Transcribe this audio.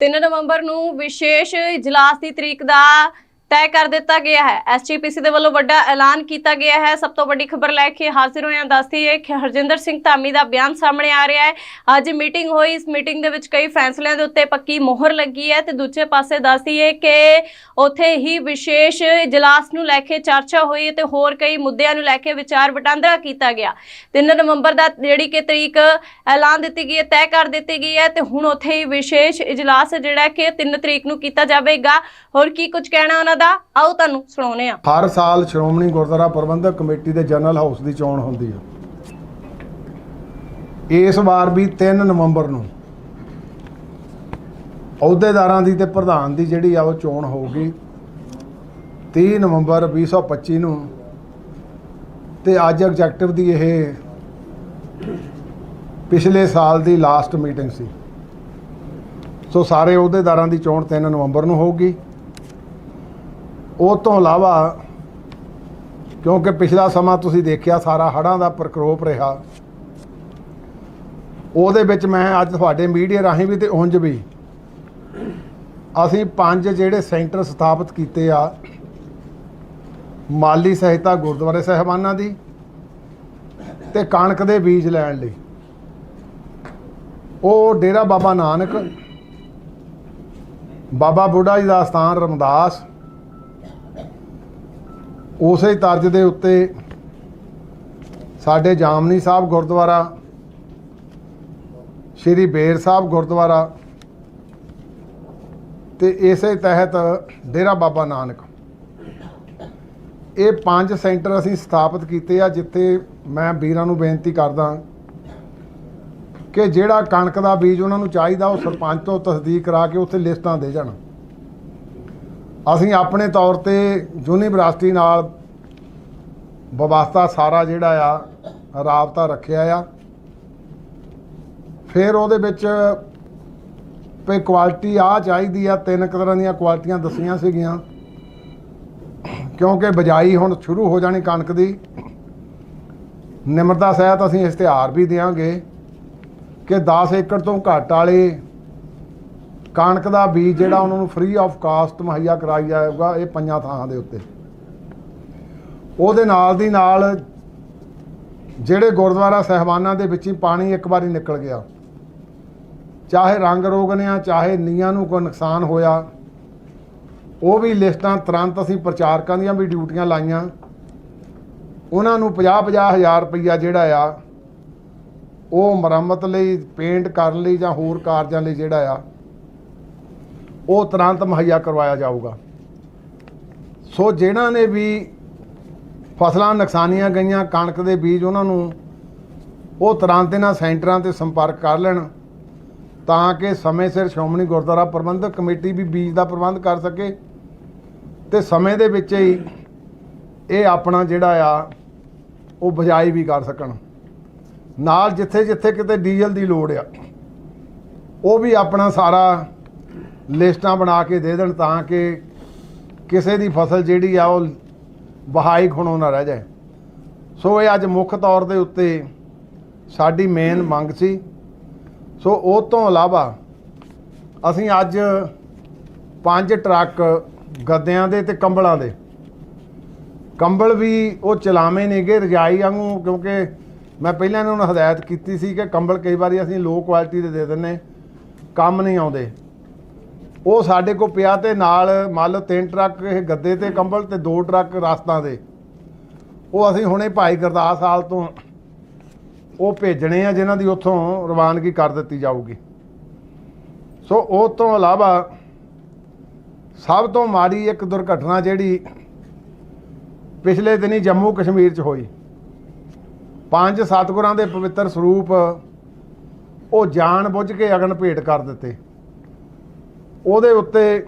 3 ਨਵੰਬਰ ਨੂੰ ਵਿਸ਼ੇਸ਼ ਇਜਲਾਸ ਦੀ ਤਰੀਕ ਦਾ ਤੈਅ ਕਰ ਦਿੱਤਾ ਗਿਆ ਹੈ। ਐਸਜੀਪੀਸੀ ਦੇ ਵੱਲੋਂ ਵੱਡਾ ਐਲਾਨ ਕੀਤਾ ਗਿਆ ਹੈ। ਸਭ ਤੋਂ ਵੱਡੀ ਖਬਰ ਲੈ ਕੇ ਹਾਜ਼ਰ ਹੋਏ ਹਾਂ ਦੱਸਦੀ ਹੈ ਕਿ ਹਰਜਿੰਦਰ ਸਿੰਘ ਧਾਮੀ ਦਾ ਬਿਆਨ ਸਾਹਮਣੇ ਆ ਰਿਹਾ ਹੈ। ਅੱਜ ਮੀਟਿੰਗ ਹੋਈ। ਇਸ ਮੀਟਿੰਗ ਦੇ ਵਿੱਚ ਕਈ ਫੈਸਲਿਆਂ ਦੇ ਉੱਤੇ ਪੱਕੀ ਮੋਹਰ ਲੱਗੀ ਹੈ ਤੇ ਦੂਜੇ ਪਾਸੇ ਦੱਸਦੀ ਹੈ ਕਿ ਉੱਥੇ ਹੀ ਵਿਸ਼ੇਸ਼ ਇਜਲਾਸ ਨੂੰ ਲੈ ਕੇ ਚਰਚਾ ਹੋਈ ਤੇ ਹੋਰ ਕਈ ਮੁੱਦਿਆਂ ਨੂੰ ਲੈ ਕੇ ਵਿਚਾਰ ਵਟਾਂਦਰਾ ਕੀਤਾ ਗਿਆ। 3 ਨਵੰਬਰ ਦਾ ਜਿਹੜੀ ਕਿ ਤਰੀਕ ਐਲਾਨ ਦਿੱਤੀ ਗਈ ਹੈ, ਤੈਅ ਕਰ ਦਿੱਤੀ ਗਈ ਹੈ ਤੇ ਹੁਣ ਉੱਥੇ ਹੀ ਵਿਸ਼ੇਸ਼ ਇਜਲਾਸ ਜਿਹੜਾ ਕਿ 3 ਤਰੀਕ ਨੂੰ ਕੀਤਾ ਜਾਵੇਗਾ। ਹੋਰ ਕੀ ਕੁਝ ਕਹਿਣਾ ਉਹਨਾਂ ਦਾ ਆਓ ਤੁਹਾਨੂੰ ਸੁਣਾਉਂਦੇ ਹਾਂ। ਹਰ ਸਾਲ ਸ਼੍ਰੋਮਣੀ ਗੁਰਦੁਆਰਾ ਪ੍ਰਬੰਧਕ ਕਮੇਟੀ ਦੇ ਜਨਰਲ ਹਾਊਸ ਦੀ ਚੋਣ ਹੁੰਦੀ ਹੈ ਇਸ ਵਾਰ ਵੀ 3 ਨਵੰਬਰ ਨੂੰ ਅਹੁਦੇਦਾਰਾਂ ਦੀ ਤੇ ਪ੍ਰਧਾਨ ਦੀ ਜਿਹੜੀ ਆ ਉਹ ਚੋਣ ਹੋਊਗੀ। 30 ਨਵੰਬਰ 2025 ਨੂੰ ਤੇ ਅੱਜ ਐਗਜ਼ੈਕਟਿਵ ਦੀ ਇਹ ਪਿਛਲੇ ਸਾਲ ਦੀ ਲਾਸਟ ਮੀਟਿੰਗ ਸੀ। ਸੋ ਸਾਰੇ ਅਹੁਦੇਦਾਰਾਂ ਦੀ ਚੋਣ 3 ਨਵੰਬਰ ਨੂੰ ਹੋਊਗੀ। ਉਹ ਤੋਂ ਇਲਾਵਾ ਕਿਉਂਕਿ ਪਿਛਲਾ ਸਮਾਂ ਤੁਸੀਂ ਦੇਖਿਆ ਸਾਰਾ ਹੜ੍ਹਾਂ ਦਾ ਪ੍ਰਕੋਪ ਰਿਹਾ। ਉਹਦੇ ਵਿੱਚ ਮੈਂ ਅੱਜ ਤੁਹਾਡੇ ਮੀਡੀਆ ਰਾਹੀਂ ਵੀ ਤੇ ਉਂਝ ਵੀ ਅਸੀਂ ਪੰਜ ਜਿਹੜੇ ਸੈਂਟਰ ਸਥਾਪਿਤ ਕੀਤੇ ਆ, ਮਾਲੀ ਸਹਾਇਤਾ ਗੁਰਦੁਆਰੇ ਸਾਹਿਬਾਨਾਂ ਦੀ ਤੇ ਕਣਕ ਦੇ ਬੀਜ ਲੈਣ ਲਈ। ਉਹ ਡੇਰਾ ਬਾਬਾ ਨਾਨਕ, ਬਾਬਾ ਬੁੱਢਾ ਜੀ ਦਾ ਸਥਾਨ ਰਮਦਾਸ ਉਸੇ ਤਰਜ ਦੇ ਉੱਤੇ ਸਾਡੇ ਜਾਮਨੀ ਸਾਹਿਬ ਗੁਰਦੁਆਰਾ, ਸ਼੍ਰੀ ਬੇਰ ਸਾਹਿਬ ਗੁਰਦੁਆਰਾ ਤੇ ਇਸੇ ਤਹਿਤ ਡੇਰਾ ਬਾਬਾ ਨਾਨਕ। ਇਹ ਪੰਜ ਸੈਂਟਰ ਅਸੀਂ ਸਥਾਪਿਤ ਕੀਤੇ ਆ ਜਿੱਥੇ ਮੈਂ ਵੀਰਾਂ ਨੂੰ ਬੇਨਤੀ ਕਰਦਾ ਕਿ ਜਿਹੜਾ ਕਣਕ ਦਾ ਬੀਜ ਉਹਨਾਂ ਨੂੰ ਚਾਹੀਦਾ ਉਹ ਸਰਪੰਚ ਤੋਂ ਤਸਦੀਕ ਕਰਾ ਕੇ ਉੱਥੇ ਲਿਸਟਾਂ ਦੇ ਜਾਣ। ਅਸੀਂ ਆਪਣੇ ਤੌਰ ਤੇ ਯੂਨੀਵਰਸਿਟੀ ਨਾਲ ਵਿਵਸਥਾ ਸਾਰਾ ਜਿਹੜਾ ਆ, ਰਾਬਤਾ ਰੱਖਿਆ ਆ। ਫਿਰ ਉਹਦੇ ਵਿੱਚ ਵੀ ਕੁਆਲਿਟੀ ਆ ਚਾਹੀਦੀ ਆ, ਤਿੰਨ ਕੁ ਤਰ੍ਹਾਂ ਦੀਆਂ ਕੁਆਲਿਟੀਆਂ ਦੱਸੀਆਂ ਸੀਗੀਆਂ। ਕਿਉਂਕਿ ਬਜਾਈ ਹੁਣ ਸ਼ੁਰੂ ਹੋ ਜਾਣੀ ਕਣਕ ਦੀ। ਨਿਮਰਤਾ ਸਹਿਤ ਅਸੀਂ ਇਸ਼ਤਿਹਾਰ ਵੀ ਦੇਵਾਂਗੇ ਕਿ 10 ਏਕੜ ਤੋਂ ਘੱਟ ਵਾਲੇ ਕਣਕ ਦਾ ਬੀਜ ਜਿਹੜਾ ਉਹਨਾਂ ਨੂੰ ਫ੍ਰੀ ਆਫ ਕਾਸਟ ਮੁਹੱਈਆ ਕਰਾਇਆ ਜਾਏਗਾ ਇਹ ਪੰਜਾਂ ਥਾਂ ਦੇ ਉੱਤੇ। ਉਹਦੇ ਨਾਲ ਦੀ ਨਾਲ ਜਿਹੜੇ ਗੁਰਦੁਆਰਾ ਸਹਿਬਾਨਾਂ ਦੇ ਵਿੱਚ ਹੀ ਪਾਣੀ ਇੱਕ ਵਾਰੀ ਨਿਕਲ ਗਿਆ। ਚਾਹੇ ਰੰਗ ਰੋਗ ਨੇ ਆ, ਚਾਹੇ ਨੀਆਂ ਨੂੰ ਕੋਈ ਨੁਕਸਾਨ ਹੋਇਆ, ਉਹ ਵੀ ਲਿਸਟਾਂ ਤੁਰੰਤ ਅਸੀਂ ਪ੍ਰਚਾਰਕਾਂ ਦੀਆਂ ਵੀ ਡਿਊਟੀਆਂ ਲਾਈਆਂ। ਉਹਨਾਂ ਨੂੰ 50-50 ਹਜ਼ਾਰ ਰੁਪਈਆ ਜਿਹੜਾ ਆ, ਉਹ ਮੁਰੰਮਤ ਲਈ, ਪੇਂਟ ਕਰਨ ਲਈ ਜਾਂ ਹੋਰ ਕਾਰਜਾਂ ਲਈ ਜਿਹੜਾ ਆ ਉਹ ਤੁਰੰਤ ਮੁਹੱਈਆ ਕਰਵਾਇਆ ਜਾਊਗਾ। ਸੋ ਜਿਨ੍ਹਾਂ ਨੇ ਵੀ ਫਸਲਾਂ ਨੁਕਸਾਨੀਆਂ ਗਈਆਂ, ਕਣਕ ਦੇ ਬੀਜ ਉਹਨਾਂ ਨੂੰ ਉਹ ਤੁਰੰਤ ਇਹਨਾਂ ਸੈਂਟਰਾਂ ਤੇ ਸੰਪਰਕ ਕਰ ਲੈਣ ਤਾਂ ਕਿ ਸਮੇਂ ਸਿਰ ਸ਼੍ਰੋਮਣੀ ਗੁਰਦੁਆਰਾ ਪ੍ਰਬੰਧਕ ਕਮੇਟੀ ਵੀ ਬੀਜ ਦਾ ਪ੍ਰਬੰਧ ਕਰ ਸਕੇ ਤੇ ਸਮੇਂ ਦੇ ਵਿੱਚ ਹੀ ਇਹ ਆਪਣਾ ਜਿਹੜਾ ਆ, ਉਹ ਬਜਾਈ ਵੀ ਕਰ ਸਕਣ। ਨਾਲ ਜਿੱਥੇ ਜਿੱਥੇ ਕਿਤੇ ਡੀਜ਼ਲ ਦੀ ਲੋੜ ਆ, ਉਹ ਵੀ ਆਪਣਾ ਸਾਰਾ ਲਿਸਟਾਂ ਬਣਾ ਕੇ ਦੇ ਦੇਣ ਤਾਂ ਕਿ ਕਿਸੇ ਦੀ ਫਸਲ ਜਿਹੜੀ ਆ ਉਹ ਵਹਾਈ ਖਣੋ ਨਾ ਰਹਿ ਜਾਏ। ਸੋ ਇਹ ਅੱਜ ਮੁੱਖ ਤੌਰ ਦੇ ਉੱਤੇ ਸਾਡੀ ਮੇਨ ਮੰਗ ਸੀ। ਸੋ ਉਹ ਤੋਂ ਇਲਾਵਾ ਅਸੀਂ ਅੱਜ ਪੰਜ ਟਰੱਕ ਗੱਦਿਆਂ ਦੇ ਤੇ ਕੰਬਲਾਂ ਦੇ। ਕੰਬਲ ਵੀ ਉਹ ਚਲਾਵੇਂ ਨੇਗੇ ਰਜਾਈ ਵਾਂਗੂ, ਕਿਉਂਕਿ ਮੈਂ ਪਹਿਲਾਂ ਇਹਨਾਂ ਨੂੰ ਹਦਾਇਤ ਕੀਤੀ ਸੀ ਕਿ ਕੰਬਲ ਕਈ ਵਾਰੀ ਅਸੀਂ ਲੋ ਕੁਆਲਿਟੀ ਦੇ ਦੇ ਦਿੰਨੇ ਕੰਮ ਨਹੀਂ ਆਉਂਦੇ। ਉਹ ਸਾਡੇ ਕੋਲ ਪਿਆ ਤੇ ਨਾਲ ਮੰਨ ਲਓ ਤਿੰਨ ਟਰੱਕ, ਇਹ ਗੱਦੇ ਤੇ ਕੰਬਲ ਤੇ ਦੋ ਟਰੱਕ ਰਾਸਤਾਂ ਦੇ। ਉਹ ਅਸੀਂ ਹੁਣੇ ਭਾਈ ਗੁਰਦਾਸ ਹਾਲ ਤੋਂ ਉਹ ਭੇਜਣੇ ਆ ਜਿਨ੍ਹਾਂ ਦੀ ਉੱਥੋਂ ਰਵਾਨਗੀ ਕਰ ਦਿੱਤੀ ਜਾਊਗੀ। ਸੋ ਉਹ ਤੋਂ ਇਲਾਵਾ ਸਭ ਤੋਂ ਮਾੜੀ ਇੱਕ ਦੁਰਘਟਨਾ ਜਿਹੜੀ ਪਿਛਲੇ ਦਿਨੀ ਜੰਮੂ ਕਸ਼ਮੀਰ 'ਚ ਹੋਈ। ਪੰਜ ਸਤਿਗੁਰਾਂ ਦੇ ਪਵਿੱਤਰ ਸਰੂਪ ਉਹ ਜਾਣ ਬੁੱਝ ਕੇ ਅਗਨ ਭੇਟ ਕਰ ਦਿੱਤੇ। ਉਹਦੇ ਉੱਤੇ